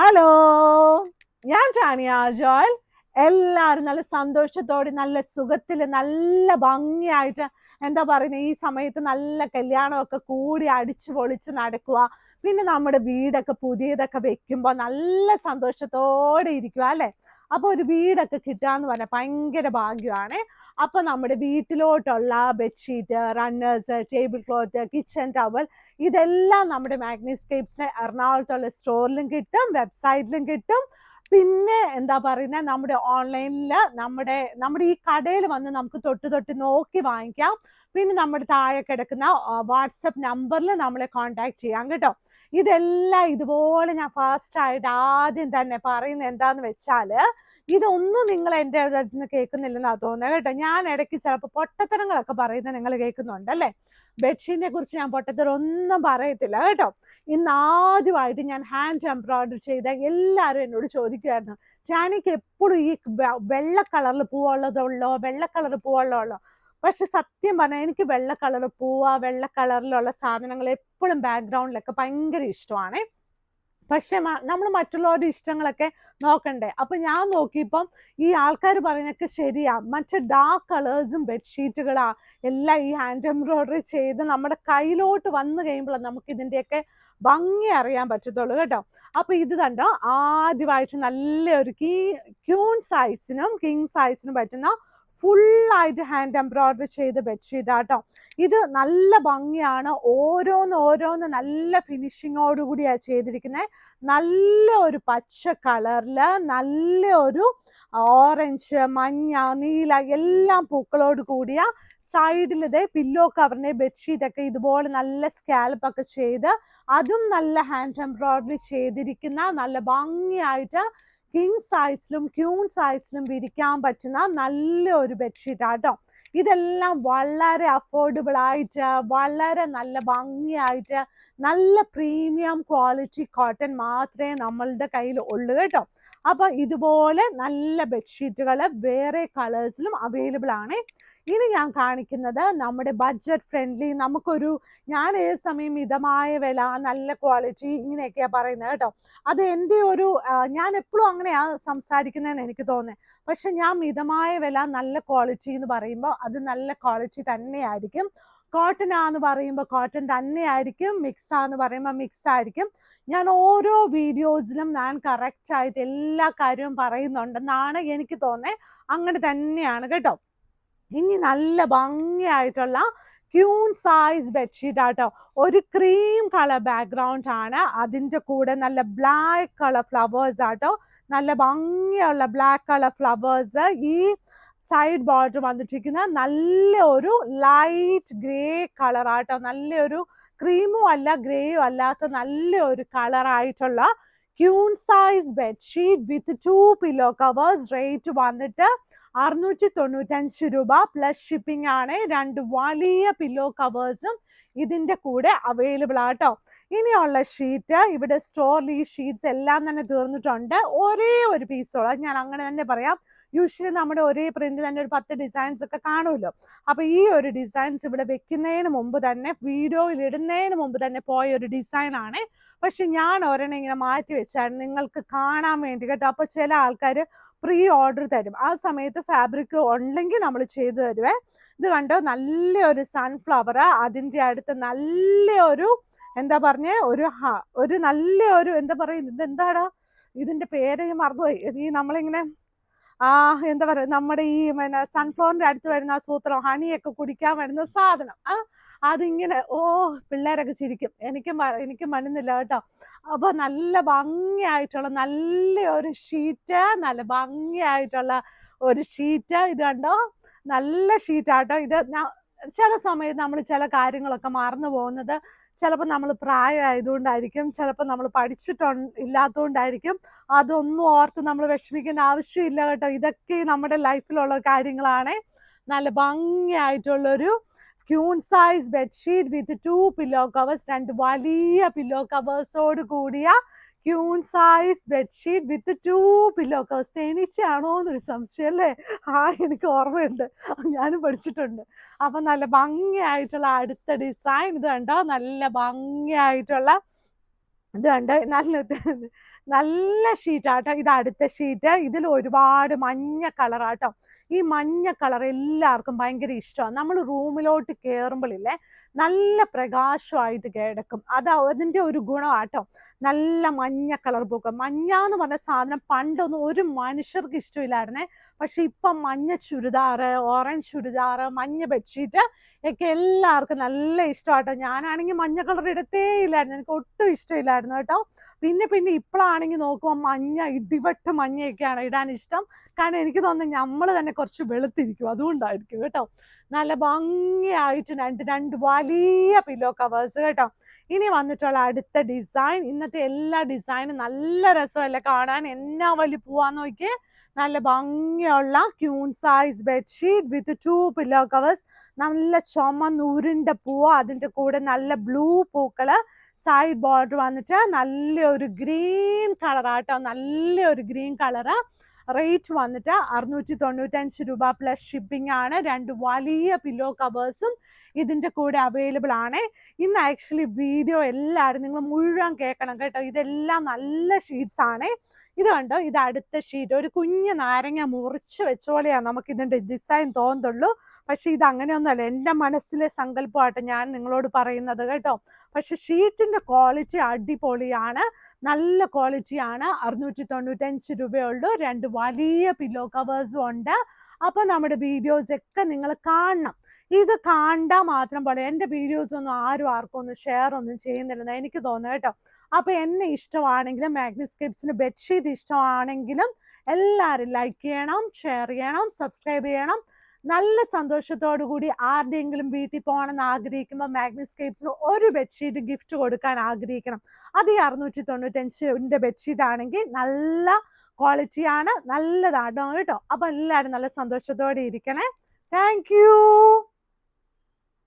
Hello ഞാൻ Tanya Joel. എല്ലാവരും നല്ല സന്തോഷത്തോടെ നല്ല സുഖത്തിൽ നല്ല ഭംഗിയായിട്ട് എന്താ പറയുന്നത് ഈ സമയത്ത് നല്ല കല്യാണമൊക്കെ കൂടി അടിച്ചു പൊളിച്ച് നടക്കുക. പിന്നെ നമ്മുടെ വീടൊക്കെ പുതിയതൊക്കെ വെക്കുമ്പോൾ നല്ല സന്തോഷത്തോടെ ഇരിക്കുക അല്ലേ? അപ്പോൾ ഒരു വീടൊക്കെ കിട്ടാന്ന് പറഞ്ഞാൽ ഭയങ്കര ഭാഗ്യമാണ്. അപ്പോൾ നമ്മുടെ വീട്ടിലോട്ടുള്ള bedsheet runners table cloth kitchen towel ഇതെല്ലാം നമ്മുടെ മാഗ്നിസ്കേപ്സിന് എറണാകുളത്തുള്ള സ്റ്റോറിലും കിട്ടും വെബ്സൈറ്റിലും കിട്ടും. പിന്നെ എന്താ പറയുന്നത് നമ്മുടെ ഓൺലൈനിൽ നമ്മുടെ നമ്മുടെ ഈ കടയിൽ വന്ന് നമുക്ക് തൊട്ട് തൊട്ട് നോക്കി വാങ്ങിക്കാം. പിന്നെ നമ്മുടെ താഴെ കിടക്കുന്ന വാട്സപ്പ് നമ്പറിൽ നമ്മളെ കോൺടാക്ട് ചെയ്യാം കേട്ടോ. ഇതെല്ലാം ഇതുപോലെ ഞാൻ ഫാസ്റ്റ് ആയിട്ട് ആദ്യം തന്നെ പറയുന്നത് എന്താന്ന് വെച്ചാൽ ഇതൊന്നും നിങ്ങൾ എന്റെ അടുത്ത് നിന്ന് കേൾക്കുന്നില്ലെന്നാ തോന്നുന്നത് കേട്ടോ. ഞാൻ ഇടയ്ക്ക് ചിലപ്പോൾ പൊട്ടത്തരങ്ങളൊക്കെ പറയുന്നത് നിങ്ങൾ കേൾക്കുന്നുണ്ട് അല്ലേ? ബെഡ്ഷീറ്റിനെ കുറിച്ച് ഞാൻ പൊട്ടത്തരം ഒന്നും പറയത്തില്ല കേട്ടോ. ഇന്ന് ആദ്യമായിട്ട് ഞാൻ ഹാൻഡ് എംബ്രോയിഡറി ചെയ്ത എല്ലാവരും എന്നോട് ചോദിക്കുമായിരുന്നു ചാണിക്ക് എപ്പോഴും ഈ വെള്ള കളറിൽ പൂവുള്ളതുള്ളോ വെള്ള കളർ പൂവുള്ളതുള്ളോ പക്ഷെ സത്യം പറഞ്ഞാൽ എനിക്ക് വെള്ള കളർ പൂവ വെള്ള കളറിലുള്ള സാധനങ്ങൾ എപ്പോഴും ബാക്ക്ഗ്രൗണ്ടിലൊക്കെ ഭയങ്കര ഇഷ്ടമാണ്. പക്ഷെ നമ്മൾ മറ്റുള്ളവരുടെ ഇഷ്ടങ്ങളൊക്കെ നോക്കണ്ടേ? അപ്പൊ ഞാൻ നോക്കിയപ്പം ഈ ആൾക്കാർ പറയുന്നൊക്കെ ശരിയാ. മറ്റു ഡാർക്ക് കളേഴ്സും ബെഡ്ഷീറ്റുകളാ എല്ലാം ഈ ഹാൻഡ് എംബ്രോയിഡറി ചെയ്ത് നമ്മുടെ കയ്യിലോട്ട് വന്നു കഴിയുമ്പോൾ നമുക്ക് ഇതിന്റെയൊക്കെ ഭംഗി അറിയാൻ പറ്റത്തുള്ളൂ കേട്ടോ. അപ്പൊ ഇത് കണ്ടോ? ആദ്യമായിട്ട് നല്ലൊരു കീ ക്യൂൺ സൈസിനും കിങ് സൈസിനും പറ്റുന്ന ഫുള്ളായിട്ട് ഹാൻഡ് എംബ്രോയിഡറി ചെയ്ത് ബെഡ്ഷീറ്റ് ആട്ടോ ഇത് നല്ല ഭംഗിയാണ്. ഓരോന്ന് ഓരോന്ന് നല്ല ഫിനിഷിങ്ങോട് കൂടിയാണ് ചെയ്തിരിക്കുന്നത് നല്ല ഒരു പച്ച കളറിൽ നല്ല ഒരു ഓറഞ്ച് മഞ്ഞ നീല എല്ലാം പൂക്കളോട് കൂടിയ സൈഡിൽ ഇതേ പില്ലോ കവറിന്റെ ബെഡ്ഷീറ്റ് ഒക്കെ ഇതുപോലെ നല്ല സ്കാലപ്പൊക്കെ ചെയ്ത് അതും നല്ല ഹാൻഡ് എംബ്രോയിഡറി ചെയ്തിരിക്കുന്ന നല്ല ഭംഗിയായിട്ട് കിങ് സൈസിലും ക്യൂൺ സൈസിലും വിരിക്കാൻ പറ്റുന്ന നല്ലൊരു ബെഡ്ഷീറ്റ് ആട്ടോ. ഇതെല്ലാം വളരെ അഫോർഡബിൾ ആയിട്ട് വളരെ നല്ല ഭംഗിയായിട്ട് നല്ല പ്രീമിയം ക്വാളിറ്റി കോട്ടൺ മാത്രമേ നമ്മളുടെ കയ്യിൽ ഉള്ളൂ കേട്ടോ. അപ്പൊ ഇതുപോലെ നല്ല ബെഡ്ഷീറ്റുകൾ വേറെ കളേഴ്സിലും അവൈലബിൾ ആണ്. ഇനി ഞാൻ കാണിക്കുന്നത് നമ്മുടെ ബഡ്ജറ്റ് ഫ്രണ്ട്ലി നമുക്കൊരു ഞാൻ ഏത് സമയം മിതമായ വില നല്ല ക്വാളിറ്റി ഇങ്ങനെയൊക്കെയാണ് പറയുന്നത് കേട്ടോ. അത് എന്റെ ഒരു ഞാൻ എപ്പോഴും അങ്ങനെയാണ് സംസാരിക്കുന്നതെന്ന് എനിക്ക് തോന്നുന്നത് പക്ഷെ ഞാൻ മിതമായ വില നല്ല ക്വാളിറ്റി എന്ന് പറയുമ്പോൾ അത് നല്ല ക്വാളിറ്റി തന്നെയായിരിക്കും. കോട്ടൺ ആന്ന് പറയുമ്പോൾ കോട്ടൺ തന്നെയായിരിക്കും മിക്സ് ആന്ന് പറയുമ്പോൾ മിക്സ് ആയിരിക്കും. ഞാൻ ഓരോ വീഡിയോസിലും ഞാൻ കറക്റ്റ് ആയിട്ട് എല്ലാ കാര്യവും പറയുന്നുണ്ടെന്നാണ് എനിക്ക് തോന്നേ അങ്ങനെ തന്നെയാണ് കേട്ടോ. ഇനി നല്ല ഭംഗിയായിട്ടുള്ള ക്യൂൺ സൈസ് ബെഡ്ഷീറ്റ് ആട്ടോ. ഒരു ക്രീം കളർ ബാക്ക്ഗ്രൗണ്ട് ആണ്. അതിന്റെ കൂടെ നല്ല ബ്ലാക്ക് കളർ ഫ്ലവേഴ്സ് ആട്ടോ. നല്ല ഭംഗിയുള്ള ബ്ലാക്ക് കളർ ഫ്ലവേഴ്സ് ഈ സൈഡ് ബോർഡർ വന്നിട്ടിരിക്കുന്ന നല്ല ഒരു ലൈറ്റ് ഗ്രേ കളർ ആട്ടോ നല്ലൊരു ക്രീമും അല്ല ഗ്രേയും അല്ലാത്ത നല്ല ഒരു കളറായിട്ടുള്ള queen size bedsheet with two pillow covers rate വന്നിട്ട് അറുന്നൂറ്റി തൊണ്ണൂറ്റഞ്ച് രൂപ. പ്ലസ് ഷിപ്പിംഗ് ആണ് രണ്ട് വലിയ പില്ലോ കവേഴ്സും ഇതിന്റെ കൂടെ അവൈലബിൾ ആട്ടോ. ഇനിയുള്ള ഷീറ്റ് ഇവിടെ സ്റ്റോറിൽ ഈ ഷീറ്റ്സ് എല്ലാം തന്നെ തീർന്നിട്ടുണ്ട്. ഒരേ ഒരു പീസോളം ഞാൻ അങ്ങനെ തന്നെ പറയാം. യൂഷ്വലി നമ്മുടെ ഒരേ പ്രിന്റ് തന്നെ ഒരു പത്ത് ഡിസൈൻസ് ഒക്കെ കാണുമല്ലോ. അപ്പൊ ഈ ഒരു ഡിസൈൻസ് ഇവിടെ വെക്കുന്നതിന് മുമ്പ് തന്നെ വീഡിയോയിൽ ഇടുന്നതിന് മുമ്പ് തന്നെ പോയ ഒരു ഡിസൈൻ ആണ്. പക്ഷെ ഞാൻ ഒരെണ്ണം ഇങ്ങനെ മാറ്റി വെച്ചാണ് നിങ്ങൾക്ക് കാണാൻ വേണ്ടി കേട്ടോ. അപ്പൊ ചില ആൾക്കാർ പ്രീ ഓർഡർ തരും. ആ സമയത്ത് ഫാബ്രിക് ഉണ്ടെങ്കിൽ നമ്മൾ ചെയ്തു തരുവേ. ഇത് കണ്ടോ? നല്ലൊരു സൺഫ്ലവർ അതിന്റെ നല്ലൊരു എന്താ പറഞ്ഞേ ഒരു ഒരു നല്ലൊരു എന്താ പറയുക ഇത് എന്താടാ ഇതിന്റെ പേര് മറന്നുപോയി. ഈ നമ്മളിങ്ങനെ ആ എന്താ പറയുക നമ്മുടെ ഈ പിന്നെ സൺഫ്ലവറിന്റെ അടുത്ത് വരുന്ന ആ സൂത്രം ഹണിയൊക്കെ കുടിക്കാൻ വരുന്ന സാധനം ആ അതിങ്ങനെ ഓ പിള്ളേരൊക്കെ ചിരിക്കും. എനിക്ക് എനിക്ക് മനുന്നില്ല കേട്ടോ. അപ്പൊ നല്ല ഭംഗിയായിട്ടുള്ള നല്ല ഒരു ഷീറ്റ് നല്ല ഭംഗിയായിട്ടുള്ള ഒരു ഷീറ്റ് ഇത് കണ്ടോ? നല്ല ഷീറ്റാട്ടോ ഇത്. ഞാൻ- ചില സമയത്ത് നമ്മൾ ചില കാര്യങ്ങളൊക്കെ മറന്നു പോകുന്നത് ചിലപ്പോൾ നമ്മൾ പ്രായമായതുകൊണ്ടായിരിക്കും ചിലപ്പോൾ നമ്മൾ പഠിച്ചിട്ടു ഇല്ലാത്തതുകൊണ്ടായിരിക്കും. അതൊന്നും ഓർത്ത് നമ്മൾ വിഷമിക്കേണ്ട ആവശ്യമില്ല കേട്ടോ. ഇതൊക്കെ നമ്മുടെ ലൈഫിലുള്ള കാര്യങ്ങളാണ്. നല്ല ഭംഗിയായിട്ടുള്ളൊരു queen size bedsheet with two pillow covers രണ്ട് വലിയ പില്ലോ കവേഴ്സോട് കൂടിയ queen size bedsheet with two pillow covers തേനീച്ചയാണോ എന്നൊരു സംശയം അല്ലേ ആ എനിക്ക് ഓർമ്മയുണ്ട്. ഞാനും പഠിച്ചിട്ടുണ്ട്. അപ്പൊ നല്ല ഭംഗിയായിട്ടുള്ള അടുത്ത ഡിസൈൻ ഇത് കണ്ടോ? നല്ല ഭംഗിയായിട്ടുള്ള ഇത് കണ്ടോ നല്ല നല്ല ഷീറ്റാട്ടോ. ഇത് അടുത്ത ഷീറ്റ്. ഇതിൽ ഒരുപാട് മഞ്ഞ കളറാട്ടോ. ഈ മഞ്ഞ കളർ എല്ലാവർക്കും ഭയങ്കര ഇഷ്ടമാണ്. നമ്മൾ റൂമിലോട്ട് കയറുമ്പോഴില്ലേ നല്ല പ്രകാശമായിട്ട് കിടക്കും. അത് അതിന്റെ ഒരു ഗുണമാട്ടോ. നല്ല മഞ്ഞ കളർ പൂക്കം മഞ്ഞ എന്ന് പറഞ്ഞ സാധനം പണ്ടൊന്നും ഒരു മനുഷ്യർക്ക് ഇഷ്ടമില്ലായിരുന്നേ. പക്ഷെ ഇപ്പം മഞ്ഞ ചുരിദാറ് ഓറഞ്ച് ചുരിദാറ് മഞ്ഞ ബെഡ്ഷീറ്റ് ഒക്കെ എല്ലാവർക്കും നല്ല ഇഷ്ടമാട്ടോ. ഞാനാണെങ്കിൽ മഞ്ഞ കളർ ഇടത്തേ ഇല്ലായിരുന്നു. എനിക്ക് ഒട്ടും ഇഷ്ടമില്ലായിരുന്നു. കേട്ടോ. പിന്നെ പിന്നെ ഇപ്പോഴാണെങ്കിൽ നോക്കുമ്പോൾ മഞ്ഞ ഇടിവെട്ട് മഞ്ഞയൊക്കെയാണ് ഇടാൻ ഇഷ്ടം. കാരണം എനിക്ക് തോന്നുന്നത് നമ്മൾ തന്നെ കുറച്ച് വെളുത്തിരിക്കും. അതുകൊണ്ടായിരിക്കും കേട്ടോ. നല്ല ഭംഗിയായിട്ട് രണ്ട് രണ്ട് വലിയ പില്ലോ കവേഴ്സ് കേട്ടോ. ഇനി വന്നിട്ടുള്ള അടുത്ത ഡിസൈൻ ഇന്നത്തെ എല്ലാ ഡിസൈനും നല്ല രസമല്ലേ കാണാൻ? എന്നാ വലിയ പൂവാന്ന് നോക്കി നല്ല ഭംഗിയുള്ള queen size bedsheet with two pillow covers നല്ല ചുമന്ന് ഉരുണ്ട പൂവ് അതിന്റെ കൂടെ നല്ല ബ്ലൂ പൂക്കൾ. സൈഡ് ബോർഡർ വന്നിട്ട് നല്ലൊരു ഗ്രീൻ കളറാട്ടോ നല്ലൊരു ഗ്രീൻ കളറ് റേറ്റ് വന്നിട്ട് അറുന്നൂറ്റി തൊണ്ണൂറ്റഞ്ച് രൂപ പ്ലസ് ഷിപ്പിംഗ് ആണ്. രണ്ട് വലിയ പില്ലോ കവേഴ്സും ഇതിന്റെ കൂടെ അവൈലബിൾ ആണ്. ഇന്ന് ആക്ച്വലി വീഡിയോ എല്ലാവരും നിങ്ങൾ മുഴുവൻ കേൾക്കണം കേട്ടോ. ഇതെല്ലാം നല്ല ഷീറ്റ്സ് ആണ്. ഇത് കണ്ടോ? ഇത് അടുത്ത ഷീറ്റ് ഒരു കുഞ്ഞ് നാരങ്ങ മുറിച്ച് വെച്ച പോലെയാണ് നമുക്ക് ഇതിന്റെ ഡിസൈൻ തോന്നുള്ളൂ പക്ഷേ ഇത് അങ്ങനെയൊന്നുമല്ല. എന്റെ മനസ്സിലെ സങ്കല്പമായിട്ട് ഞാൻ നിങ്ങളോട് പറയുന്നത് കേട്ടോ. പക്ഷെ ഷീറ്റിന്റെ ക്വാളിറ്റി അടിപൊളിയാണ്. നല്ല ക്വാളിറ്റിയാണ് അറുന്നൂറ്റി തൊണ്ണൂറ്റഞ്ച് രൂപയുള്ളൂ. രണ്ട് വലിയ പില്ലോ കവേഴ്സും ഉണ്ട്. അപ്പോൾ നമ്മുടെ വീഡിയോസ് ഒക്കെ നിങ്ങൾ കാണണം. ഇത് കണ്ടാൽ മാത്രം പോലെ എന്റെ വീഡിയോസ് ഒന്നും ആരും ആർക്കും ഒന്നും ഷെയർ ഒന്നും ചെയ്യുന്നില്ലെന്ന് എനിക്ക് തോന്നുന്നു കേട്ടോ. അപ്പൊ എന്നെ ഇഷ്ടമാണെങ്കിലും മാഗ്നിസ്കേപ്സിന് ബെഡ്ഷീറ്റ് ഇഷ്ടമാണെങ്കിലും എല്ലാവരും ലൈക്ക് ചെയ്യണം ഷെയർ ചെയ്യണം സബ്സ്ക്രൈബ് ചെയ്യണം. നല്ല സന്തോഷത്തോടു കൂടി ആരുടെയെങ്കിലും വീട്ടിൽ പോകണമെന്ന് ആഗ്രഹിക്കുമ്പോൾ മാഗ്നിസ്കേപ്സിന് ഒരു ബെഡ്ഷീറ്റ് ഗിഫ്റ്റ് കൊടുക്കാൻ ആഗ്രഹിക്കണം. അത് ഈ അറുന്നൂറ്റി തൊണ്ണൂറ്റഞ്ചിന്റെ ബെഡ്ഷീറ്റ് ആണെങ്കിൽ നല്ല ക്വാളിറ്റിയാണ് നല്ലതാണ് കേട്ടോ അപ്പം എല്ലാവരും നല്ല സന്തോഷത്തോടെ ഇരിക്കണേ. താങ്ക്